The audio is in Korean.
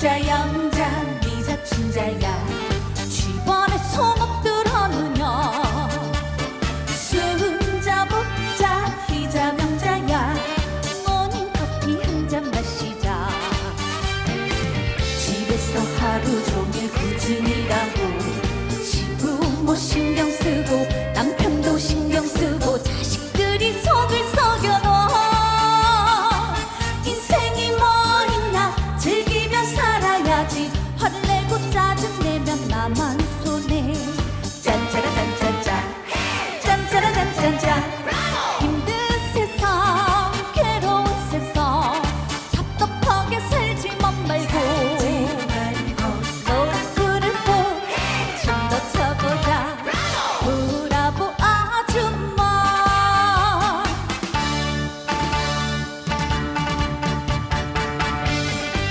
춘자영장 미자 춘자야.